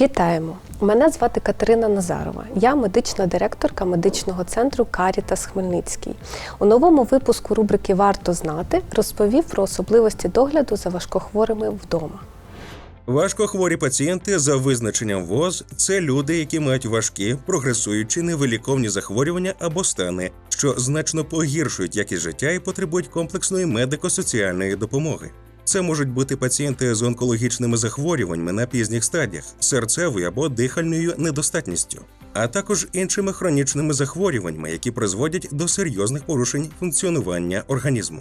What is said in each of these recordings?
Вітаємо! Мене звати Катерина Назарова. Я медична директорка медичного центру Карітас Хмельницький. У новому випуску рубрики Варто знати розповів про особливості догляду за важкохворими вдома. Важкохворі пацієнти за визначенням ВОЗ це люди, які мають важкі, прогресуючі невиліковні захворювання або стани, що значно погіршують якість життя і потребують комплексної медико-соціальної допомоги. Це можуть бути пацієнти з онкологічними захворюваннями на пізніх стадіях, серцевою або дихальною недостатністю, а також іншими хронічними захворюваннями, які призводять до серйозних порушень функціонування організму.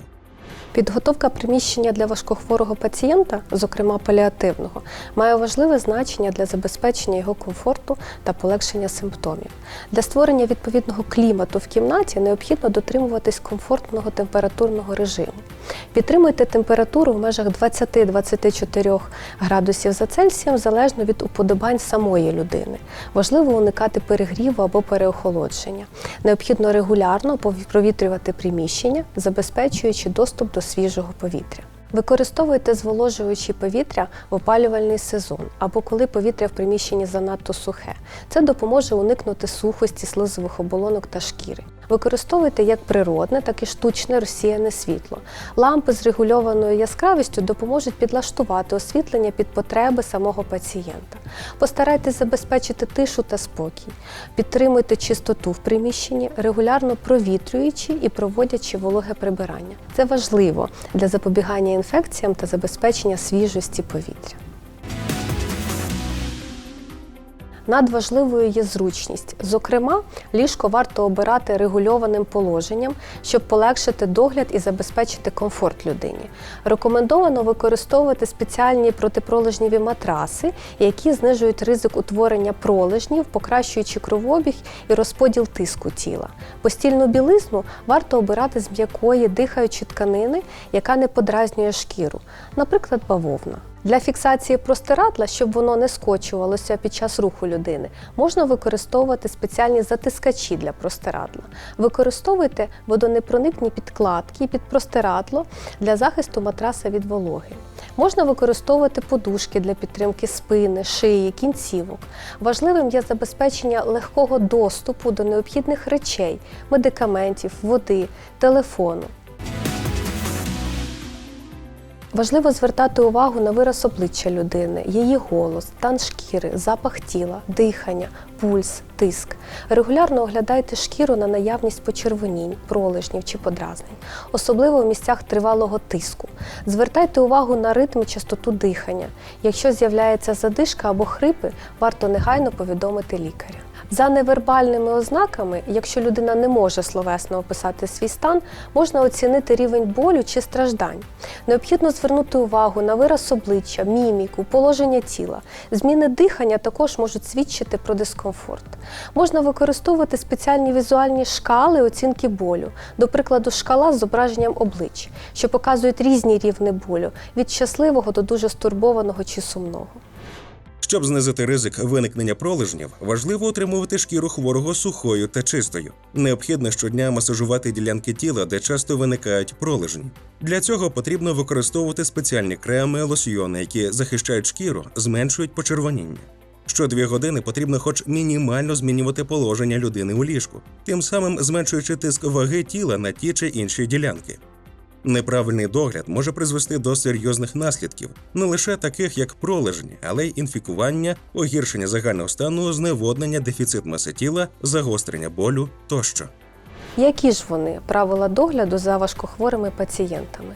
Підготовка приміщення для важкохворого пацієнта, зокрема паліативного, має важливе значення для забезпечення його комфорту та полегшення симптомів. Для створення відповідного клімату в кімнаті необхідно дотримуватись комфортного температурного режиму. Підтримуйте температуру в межах 20-24 градусів за Цельсієм залежно від уподобань самої людини. Важливо уникати перегріву або переохолодження. Необхідно регулярно провітрювати приміщення, забезпечуючи доступ до свіжого повітря. Використовуйте зволожуючі повітря в опалювальний сезон або коли повітря в приміщенні занадто сухе. Це допоможе уникнути сухості слизових оболонок та шкіри. Використовуйте як природне, так і штучне розсіяне світло. Лампи з регульованою яскравістю допоможуть підлаштувати освітлення під потреби самого пацієнта. Постарайтесь забезпечити тишу та спокій. Підтримуйте чистоту в приміщенні, регулярно провітрюючи і проводячи вологе прибирання. Це важливо для запобігання інфекціям та забезпечення свіжості повітря. Надважливою є зручність. Зокрема, ліжко варто обирати регульованим положенням, щоб полегшити догляд і забезпечити комфорт людині. Рекомендовано використовувати спеціальні протипролежнєві матраси, які знижують ризик утворення пролежнів, покращуючи кровообіг і розподіл тиску тіла. Постільну білизну варто обирати з м'якої дихаючої тканини, яка не подразнює шкіру, наприклад, бавовна. Для фіксації простирадла, щоб воно не скочувалося під час руху людини, можна використовувати спеціальні затискачі для простирадла. Використовуйте водонепроникні підкладки під простирадло для захисту матраса від вологи. Можна використовувати подушки для підтримки спини, шиї, кінцівок. Важливим є забезпечення легкого доступу до необхідних речей, медикаментів, води, телефону. Важливо звертати увагу на вираз обличчя людини, її голос, стан шкіри, запах тіла, дихання, пульс, тиск. Регулярно оглядайте шкіру на наявність почервонінь, пролежнів чи подразнень, особливо в місцях тривалого тиску. Звертайте увагу на ритм і частоту дихання. Якщо з'являється задишка або хрипи, варто негайно повідомити лікаря. За невербальними ознаками, якщо людина не може словесно описати свій стан, можна оцінити рівень болю чи страждань. Необхідно звернути увагу на вираз обличчя, міміку, положення тіла. Зміни дихання також можуть свідчити про дискомфорт. Можна використовувати спеціальні візуальні шкали оцінки болю, до прикладу, шкала з зображенням облич, що показують різні рівни болю від щасливого до дуже стурбованого чи сумного. Щоб знизити ризик виникнення пролежнів, важливо утримувати шкіру хворого сухою та чистою. Необхідно щодня масажувати ділянки тіла, де часто виникають пролежні. Для цього потрібно використовувати спеціальні креми, лосьйони, які захищають шкіру, зменшують почервоніння. Що дві години потрібно хоч мінімально змінювати положення людини у ліжку, тим самим зменшуючи тиск ваги тіла на ті чи інші ділянки. Неправильний догляд може призвести до серйозних наслідків, не лише таких як пролежні, але й інфікування, погіршення загального стану, зневоднення, дефіцит маси тіла, загострення болю тощо. Які ж вони правила догляду за важкохворими пацієнтами?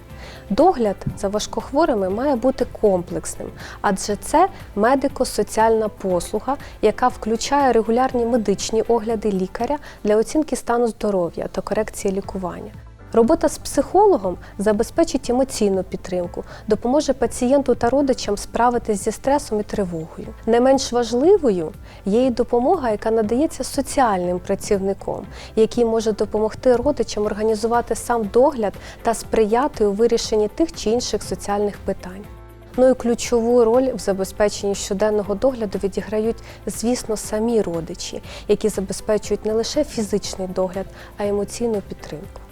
Догляд за важкохворими має бути комплексним, адже це медико-соціальна послуга, яка включає регулярні медичні огляди лікаря для оцінки стану здоров'я та корекції лікування. Робота з психологом забезпечить емоційну підтримку, допоможе пацієнту та родичам справитись зі стресом і тривогою. Не менш важливою є і допомога, яка надається соціальним працівником, який може допомогти родичам організувати сам догляд та сприяти у вирішенні тих чи інших соціальних питань. Ну і ключову роль в забезпеченні щоденного догляду відіграють, звісно, самі родичі, які забезпечують не лише фізичний догляд, а й емоційну підтримку.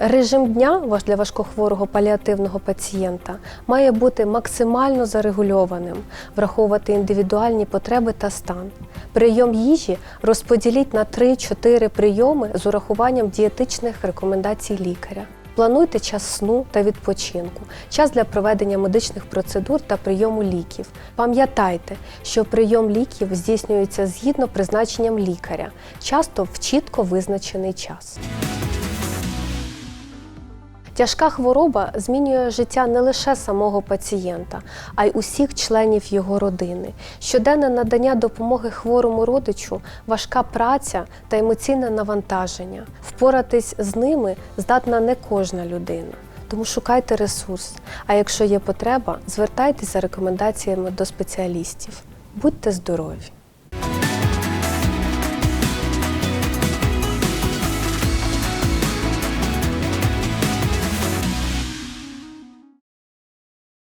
Режим дня для важкохворого паліативного пацієнта має бути максимально зарегульованим, враховувати індивідуальні потреби та стан. Прийом їжі розподіліть на 3-4 прийоми з урахуванням дієтичних рекомендацій лікаря. Плануйте час сну та відпочинку, час для проведення медичних процедур та прийому ліків. Пам'ятайте, що прийом ліків здійснюється згідно призначенням лікаря, часто в чітко визначений час. Тяжка хвороба змінює життя не лише самого пацієнта, а й усіх членів його родини. Щоденне надання допомоги хворому родичу, важка праця та емоційне навантаження. Впоратись з ними здатна не кожна людина. Тому шукайте ресурс. А якщо є потреба, звертайтеся за рекомендаціями до спеціалістів. Будьте здорові!